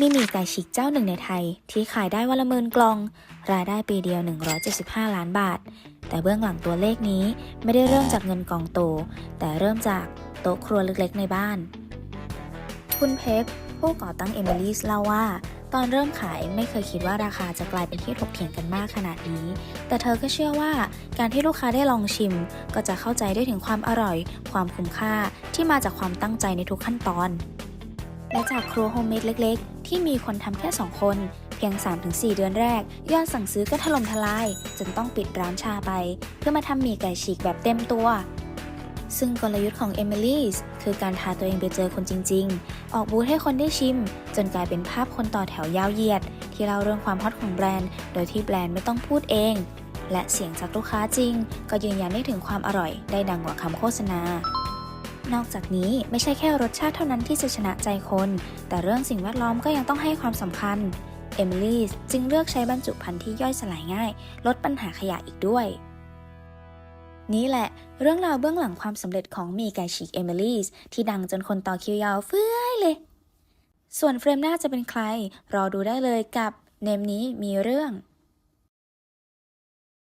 มีหมี่ไก่ฉีกเจ้าหนึ่งในไทย ที่ขายได้วันละหมื่นกล่อง รายได้ปีเดียว 175 ล้านบาท แต่เบื้องหลังตัวเลขนี้ไม่ได้เริ่มจากเงินกองโต แต่เริ่มจากโต๊ะครัวเล็กๆในบ้าน คุณเพชรผู้ก่อตั้งเอมิลี่เล่าว่า ตอนเริ่มขายไม่เคยคิดว่าราคาจะกลายเป็นที่ถกเถียงกันมากขนาดนี้ แต่เธอก็เชื่อว่าการที่ลูกค้าได้ลองชิม ก็จะเข้าใจได้ถึงความอร่อย ความคุ้มค่าที่มาจากความตั้งใจในทุกขั้นตอน และจากครัวโฮมเมดเล็ก ๆ ที่มีคนทำแค่ 2 คน เพียง 3-4 เดือนแรก ยอดสั่งซื้อก็ถล่มทลาย จนต้องปิดร้านชาไป เพื่อมาทำหมี่ไก่ฉีกแบบเต็มตัว ซึ่งกลยุทธ์ของเอมิลี่คือการพาตัวเองไปเจอคนจริง ๆ ออกบูธให้คนได้ชิม จนกลายเป็นภาพคนต่อแถวยาวเหยียด ที่เล่าเรื่องความฮอตของแบรนด์ โดยที่แบรนด์ไม่ต้องพูดเอง และเสียงจากลูกค้าจริง ก็ยืนยันได้ถึงความอร่อยได้ดังกว่าคำโฆษณา นอกจากนี้ไม่ใช่แค่รสชาติเท่านั้นที่จะชนะใจคน แต่เรื่องสิ่งแวดล้อมก็ยังต้องให้ความสำคัญเอมิลี่จึงเลือกใช้บรรจุภัณฑ์ที่ย่อยสลายง่าย ลดปัญหาขยะอีกด้วย นี่แหละ เรื่องราวเบื้องหลังความสำเร็จของมีไก่ฉีกเอมิลี่ที่ดังจนคนต่อคิวยาวเฟื้อยเลย ส่วนเฟรมหน้าจะเป็นใคร รอดูได้เลยกับเนมนี้มีเรื่อง